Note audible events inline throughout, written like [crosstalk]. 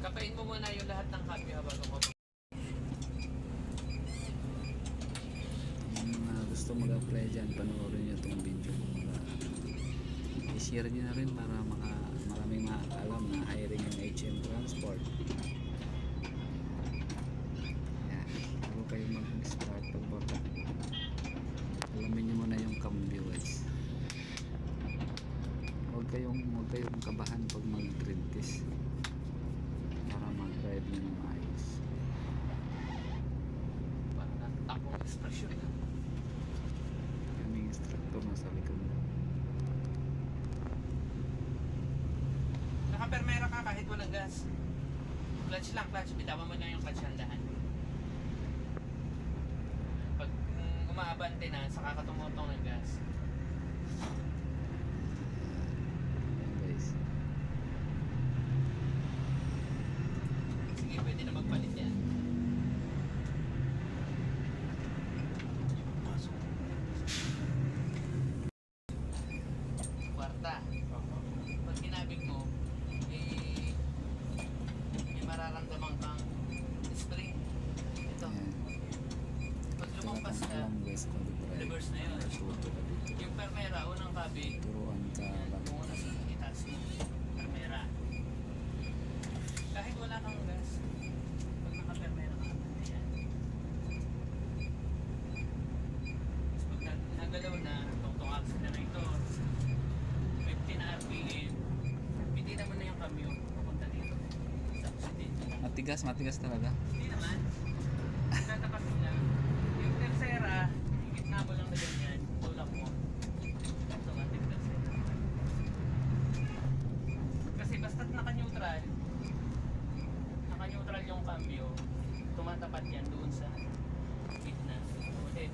Kapain mo muna yung lahat ng cambio habang ako. Yung mga gusto mag-apply dyan, panoorin nyo itong video ko. Para i-share nyo na rin para maka, maraming makakalam na hiring yung HM Transport. Yan. Bago kayo mag-start pagbaba. Alamin nyo muna yung cambio guys. Huwag kayong, huwag kayong kabahan pag mag-grid test. Para mag-drive nyo ng maayos. Parang natakong expression na. Kaming instructor na sa likod. Ka kahit walang gas. Clutch lang, clutch. Bitawan mo lang yung clutch ng dahan. Pag mm, umaabante na, saka ka tumutong ng gas. Guys. Sige, pwede na magpalit yan. Kwarta. Pag kinabig mo, eh, may mararamdaman kang spring. Ito. Ayan. Pag lumampas ka, Alam guys kung di reverse na yun. Yung permera, unang kabig, Turuan ka lang. kung una sa itaas mo, permera. Kahit wala kang gas, pag naka-permera ka, ayan. Tapos pag nag- nagalaw na, tungtong accelerator, 50 na RPM, pitinan mo na yung camion, papunta dito. Matigas, matigas talaga. Hindi naman. [laughs] Tatapas lang. Yung tercera, higit na mo lang na ganyan, tulak mo. Automatic tercera. Kasi basta't naka-neutral, naka-neutral yung cambio, tumatapat yan doon sa gitna. Ulit.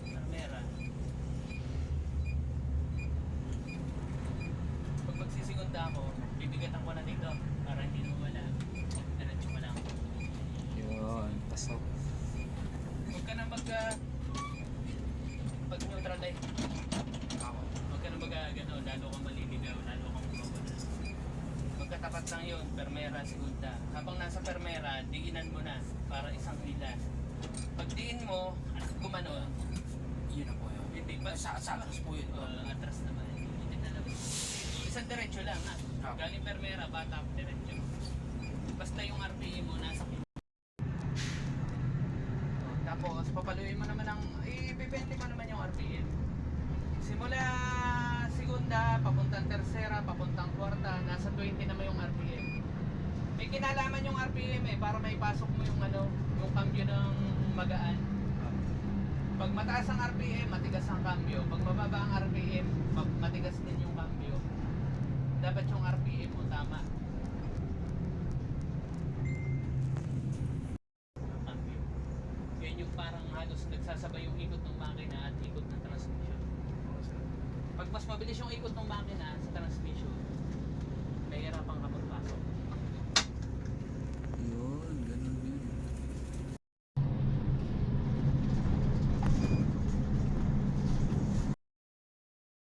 Termera. Pag magsisigunda ako, bibigatan ko na dito para hindi nawala. Diretso mo lang. Yun, pasok. Huwag ka na mag uh, pag neutral ay huwag ka na mag uh, gano, lalo kang maliligaw, lalo kang mawawala. Magkatapat lang yun, permera, segunda. Habang nasa permera, diinan mo na para isang hila. Pag diin mo, at gumano, Yun na po yun. hindi ba? Sa, sa atras po yun. Uh, atras naman. Hindi na lang. Isang diretso lang ha. Ah. Galing permera, bata, diretso. Basta yung RPM mo nasa Tapos, papaluin mo naman ang, ipipente mo naman yung RPM. Simula segunda, papuntang tercera, papuntang kwarta, nasa 20 naman yung RPM. May kinalaman yung RPM eh, para may pasok mo yung ano, yung cambio ng magaan. Pag mataas ang RPM, matigas ang cambio. Pag mababa ang RPM, ma- matigas din yung cambio. Dapat yung RPM mo tama. Cambio. Yan yung parang halos nagsasabay yung ikot ng makina at ikot ng transmission. Pag mas mabilis yung ikot ng makina sa transmission, nahihirapan ka magpasok.